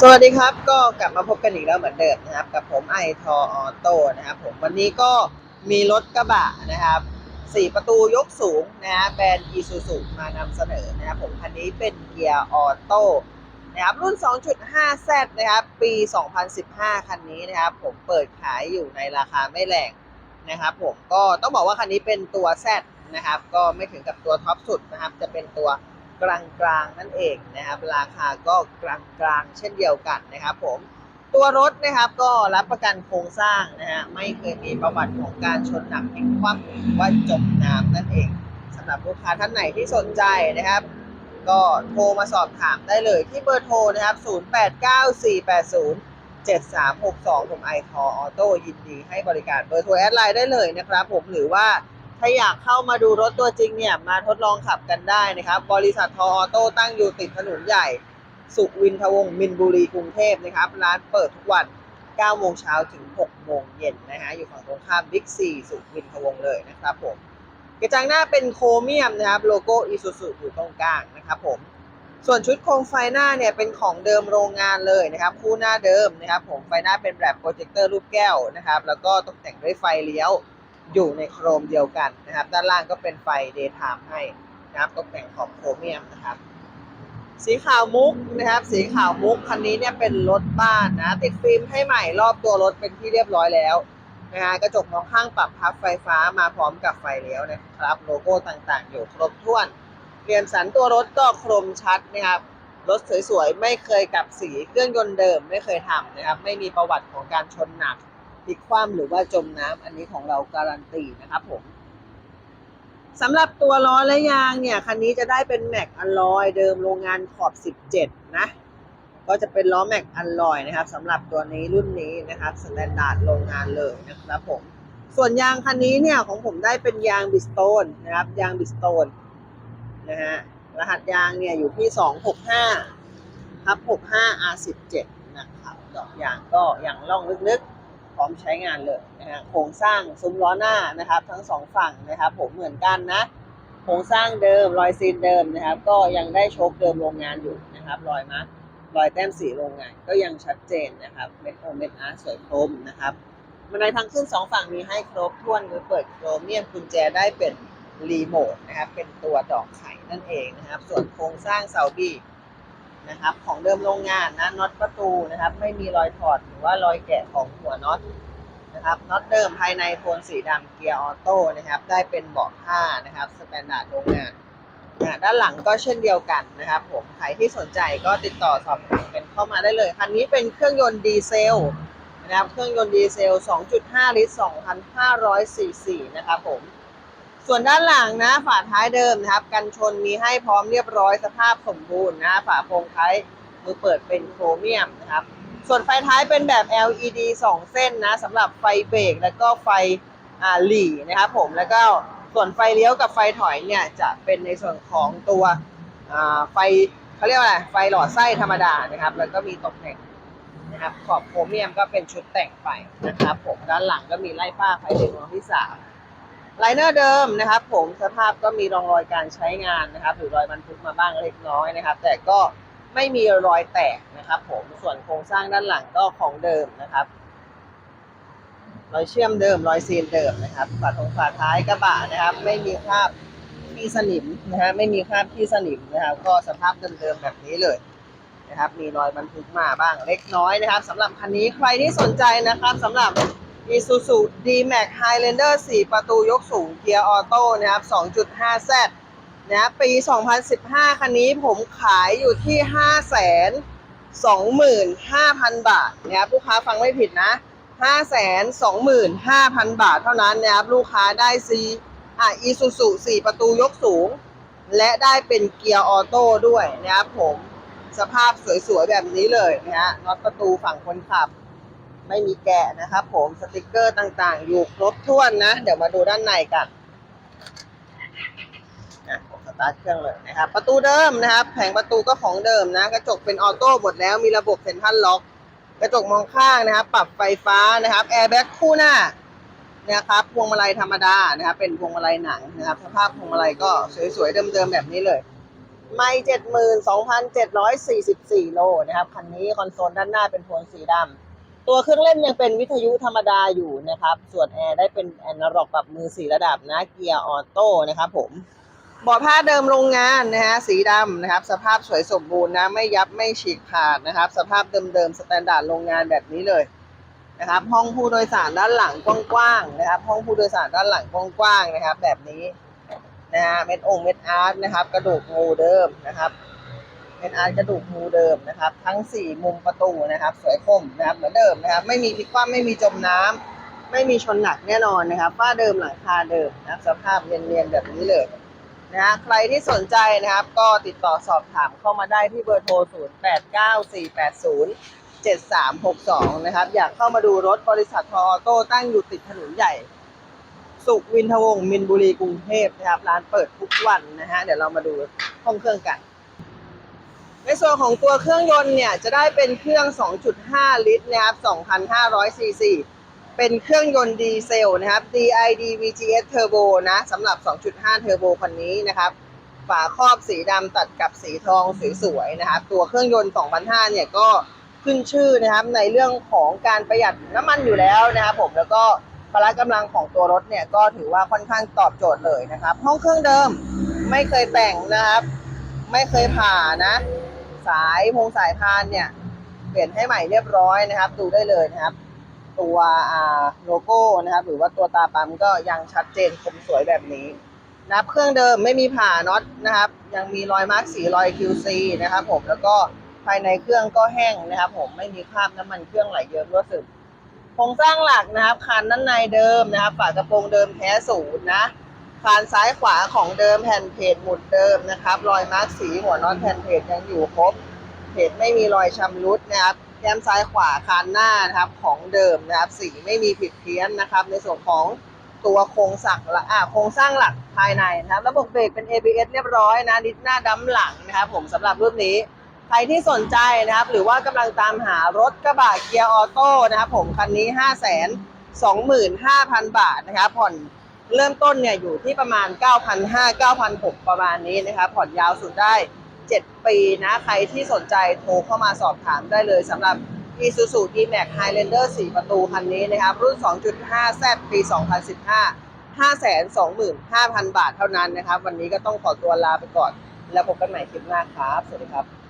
สวัสดีครับก็กลับมาพบกันอีกแล้วเหมือนเดิมนะครับ กับผมไอทอออโต้นะครับผมวันนี้ก็มีรถกระบะนะครับสี่ประตูยกสูงนะฮะแบรนด์อีซูซูมานำเสนอนะครับผมคันนี้เป็นเกียร์ออโต้นะครับรุ่น 2.5Z นะครับ ปี 2015 คันนี้นะครับ ผมเปิดขายอยู่ในราคาไม่แรงนะครับ ผมก็ต้องบอกว่าคันนี้เป็นตัว Z นะครับ ก็ไม่ถึงกับตัวท็อปสุดนะครับ จะเป็นตัว กลางๆนั่นเองนะครับราคาก็กลางๆเช่นเดียวกันนะครับผมตัวรถนะครับก็รับประกันโครงสร้างนะฮะไม่เคยมีประวัติของการชนหนักพลิกคว่ำหรือว่าจมน้ำนั่นเองสำหรับลูกค้าท่านไหนที่สนใจนะครับ ก็โทรมาสอบถามได้เลยที่เบอร์โทรนะครับ 089480 7362 ผมไอทอออโต้ยินดีให้บริการเบอร์โทรแอดไลน์ได้เลยนะครับผมหรือว่า ถ้าอยากเข้ามาดูรถตัวจริงเนี่ยมาทดลองขับกันได้นะครับ บริษัททอออโต้ตั้งอยู่ติดถนนใหญ่ สุวินทวงศ์มินบุรีกรุงเทพนะครับ ร้านเปิดทุกวัน 9 โมงเช้าถึง 6 โมงเย็นนะฮะอยู่ฝั่งตรงข้ามบิ๊กซีสุวินทวงศ์เลยนะครับผมกระจังหน้าเป็นโครเมียมนะครับ โลโก้อีซูซูอยู่ตรงกลางนะครับผมส่วนชุดโคมไฟหน้าเนี่ยเป็นของเดิมโรงงานเลยนะครับ คู่หน้าเดิมนะครับ ผมไฟหน้าเป็นแบบโปรเจคเตอร์รูปแก้วนะครับ แล้วก็ตกแต่งด้วยไฟเลี้ยว อยู่ในโครมเดียวกันนะครับ ด้านล่างก็เป็นไฟเดย์ไทม์ให้นะครับตกแต่งขอบโครเมียมนะครับ สีขาวมุกนะครับ สีขาวมุกคันนี้เนี่ยเป็นรถบ้านนะติดฟิล์มให้ใหม่รอบตัวรถเป็นที่เรียบร้อยแล้วนะฮะกระจกมองข้างปรับพับไฟฟ้ามาพร้อมกับไฟเลี้ยวนะครับ โลโก้ต่างๆ อยู่ครบถ้วนเปลี่ยนสันตัวรถก็คมชัดนะครับรถสวยๆ ไม่เคยกลับสีเครื่องยนต์เดิมไม่เคยทำนะครับ ไม่มีประวัติของการชนหนัก พลิกคว่ำหรือว่าจมน้ำอันนี้ของเราการันตีนะครับผมสำหรับตัวล้อและยางเนี่ย คันนี้จะได้เป็นแม็กอลลอยเดิมโรงงานขอบ 17 นะ ก็จะเป็นล้อแม็กอลลอยนะครับสำหรับตัวนี้รุ่นนี้นะครับสแตนดาร์ดโรงงานเลยนะครับผม ส่วนยางคันนี้เนี่ย ของผมได้เป็นยางบิสโตนนะครับ ยางบิสโตนนะฮะรหัสยางเนี่ย อยู่ที่ 265ทับ 65 R17 นะครับดอกยางก็อย่างล่องลึกๆ พร้อมใช้งานเลยนะฮะโครงสร้างซุ้มล้อหน้านะครับ ทั้งสองฝั่งนะครับ ผมเหมือนกันนะโครงสร้างเดิมรอยซีนเดิมนะครับ ก็ยังได้โชคเดิมโรงงานอยู่นะครับ รอยมาร์ครอยแต้มสีโรงงานก็ยังชัดเจนนะครับเม็ดโอเม็ดอาร์สวยคมนะครับบันไดทางขึ้นสองฝั่งมีให้ครบถ้วนคือเปิดโครเมียมกุญแจได้เป็นรีโมทนะครับ เป็นตัวดอกไข่นั่นเองนะครับ ส่วนโครงสร้างเสาบี นะครับ ของเดิมโรงงานนะน็อตประตูนะครับ ไม่มีรอยถอดหรือว่ารอยแกะของหัวน็อตนะครับน็อตเดิมภายในโทนสีดำเกียร์ออโต้นะครับ ได้เป็นเบาะผ้านะครับสแตนดาร์ดโรงงานนะด้านหลังก็เช่นเดียวกันนะครับ ผมใครที่สนใจก็ติดต่อสอบถามกันเข้ามาได้เลยคันนี้เป็นเครื่องยนต์ดีเซลนะครับเครื่องยนต์ดีเซล 2.5 ลิตร 2,500ซีซีนะครับผม ส่วนด้านหลังนะฝาท้ายเดิมนะครับ กันชนมีให้พร้อมเรียบร้อยสภาพสมบูรณ์นะฝาโปรงท้ายมือเปิดเป็นโครเมียมนะครับ ส่วนไฟท้ายเป็นแบบ LED 2 เส้นนะสำหรับไฟเบรกแล้วก็ไฟอ่าหลีนะครับผมแล้วก็ส่วนไฟเลี้ยวกับไฟถอยเนี่ยจะเป็นในส่วนของตัวอ่าไฟเขาเรียกว่าอะไรไฟหลอดไส้ธรรมดานะครับ แล้วก็มีตกแต่งนะครับขอบโครเมียมก็เป็นชุดแต่งไฟนะครับผมด้านหลังก็มีไล่ฝ้าไฟเดนดวงที่สาม ไลเนอร์เดิมนะครับ ผมสภาพก็มีรองรอยการใช้งานนะครับหรือรอยบรรทุกมาบ้างเล็กน้อยนะครับ แต่ก็ไม่มีรอยแตกนะครับ ผมส่วนโครงสร้างด้านหลังก็ของเดิมนะครับ รอยเชื่อมเดิมรอยซีนเดิมนะครับฝาทงฝาท้ายกระบะนะครับ ไม่มีคราบที่สนิมนะฮะไม่มีคราบที่สนิมนะครับ ก็สภาพเดิมๆแบบนี้เลยนะครับ มีรอยบรรทุกมาบ้างเล็กน้อยนะครับสำหรับคันนี้ใครที่สนใจนะครับสำหรับ Isuzu D-Max Highlander 4 ประตูยกสูงเกียร์ออโต้นะครับ 2.5Z นะปี 2015 คันนี้ผมขายอยู่ที่ 5 2 5 0 0 0 บาทนะครับลูกค้าฟังไม่ผิดนะ 5 2 5 0 0 0 บาทเท่านั้นนะครับลูกค้าได้ซีอะ Isuzu 4 ประตูยกสูง และได้เป็นเกียร์ออโต้ด้วยนะครับผมสภาพสวยๆแบบนี้เลยนะฮะน็อตประตูฝั่งคนขับ ไม่มีแกะนะครับผมสติกเกอร์ต่างๆ อยู่ครบถ้วนนะ เดี๋ยวมาดูด้านในกันอะผมสตาร์ทเครื่องเลยนะครับ ประตูเดิมนะครับ แผงประตูก็ของเดิมนะ กระจกเป็นออโต้หมดแล้วมีระบบเซ็นทรัลล็อก กระจกมองข้างนะครับ ปรับไฟฟ้านะครับแอร์แบ็กคู่หน้านะครับพวงมาลัยธรรมดานะครับ เป็นพวงมาลัยหนังนะครับ สภาพพวงมาลัยก็สวยๆเดิมๆแบบนี้เลย ไม่เจ็ดหมื่นสองพันเจ็ดร้อยสี่สิบสี่โลนะครับคันนี้คอนโซลด้านหน้าเป็นโทนสีดำ ตัวเครื่องเล่นยังเป็นวิทยุธรรมดาอยู่นะครับ ส่วนแอร์ได้เป็นแอนนาล็อกปรับมือสีระดับนะเกียร์ออโต้นะครับผมเบาะผ้าเดิมโรงงานนะฮะสีดำนะครับ สภาพสวยสมบูรณ์นะไม่ยับไม่ฉีกขาดนะครับ สภาพเดิมๆสแตนดาร์ดโรงงานแบบนี้เลยนะครับ ห้องผู้โดยสารด้านหลังกว้างๆนะครับ ห้องผู้โดยสารด้านหลังกว้างๆนะครับ แบบนี้นะฮะเม็ดองค์เม็ดอาร์ตนะครับ กระดูกงูเดิมนะครับ เป็นอาร์ตกระดูกงูเดิมนะครับ ทั้ง 4 มุมประตูนะครับ สวยคมนะครับเหมือนเดิมนะครับ ไม่มีพลิกคว่ำไม่มีจมน้ำไม่มีชนหนักแน่นอนนะครับฝ้าเดิมหลังคาเดิมนะครับสภาพเนียนๆแบบนี้เลยนะฮะใครที่สนใจนะครับก็ติดต่อสอบถามเข้ามาได้ที่เบอร์โทร 0 8 9 4 8 0 7 3 6 2 นะครับ อยากเข้ามาดูรถบริษัททออโต้ตั้งอยู่ติดถนนใหญ่ สุขวินทวงศ์มินบุรีกรุงเทพนะครับ ร้านเปิดทุกวันนะฮะเดี๋ยวเรามาดูห้องเครื่องกัน ในส่วนของตัวเครื่องยนต์เนี่ยจะได้เป็นเครื่อง 2.5 ลิตรนะครับ2,500ซีซีเป็นเครื่องยนต์ดีเซลนะครับ DID VGS Turbo นะสำหรับ 2.5 Turbo คันนี้นะครับ ฝาครอบสีดำตัดกับสีทองสวยๆนะครับ ตัวเครื่องยนต์ 2,500 เนี่ยก็ขึ้นชื่อนะครับในเรื่องของการประหยัดน้ำมันอยู่แล้วนะครับผมแล้วก็พละกำลังของตัวรถเนี่ยก็ถือว่าค่อนข้างตอบโจทย์เลยนะครับ ห้องเครื่องเดิมไม่เคยแต่งนะครับ ไม่เคยผ่านะ สายพงสายพานเนี่ยเปลี่ยนให้ใหม่เรียบร้อยนะครับ ดูได้เลยนะครับ ตัวโลโก้นะครับ หรือว่าตัวตาปั๊มก็ยังชัดเจนคมสวยแบบนี้นะครับเครื่องเดิมไม่มีผ่าน็อตนะครับ ยังมีรอยมาร์กสีรอย QC นะครับ ผมแล้วก็ภายในเครื่องก็แห้งนะครับ ผมไม่มีคราบน้ำมันเครื่องไหลเยอะรั่วซึมโครงสร้างหลักนะครับคานด้านในเดิมนะครับ ฝากระโปรงเดิมแท้ศูนย์นะ คานซ้ายขวาของเดิมแผ่นเพจหมุดเดิมนะครับ รอยมาร์กสีหัวน็อตแผ่นเพจยังอยู่ครบเพจไม่มีรอยชำรุดนะครับแก้มซ้ายขวาคานหน้านะครับของเดิมนะครับ สีไม่มีผิดเพี้ยนนะครับ ในส่วนของตัวโครงสักละอ่าโครงสร้างหลักภายในนะครับ ระบบเบรกเป็น ABS เรียบร้อยนะดิสหน้าดั้มหลังนะครับ ผมสำหรับรุ่นนี้ใครที่สนใจนะครับ หรือว่ากำลังตามหารถกระบะเกียร์ออโต้นะครับ ผมคันนี้ 5 2 5 0 0 0 บาทนะครับผ่อน เริ่มต้นเนี่ยอยู่ที่ประมาณ 9,500 9,600 ประมาณนี้นะครับผ่อนยาวสุดได้ 7 ปีนะ ใครที่สนใจโทรเข้ามาสอบถามได้เลยสำหรับ Isuzu D-Max Highlander 4 ประตูคันนี้นะครับ รุ่น 2.5 Z ปี 2015 525,000 บาทเท่านั้นนะครับ วันนี้ก็ต้องขอตัวลาไปก่อน แล้วพบกันใหม่คลิปหน้าครับ สวัสดีครับ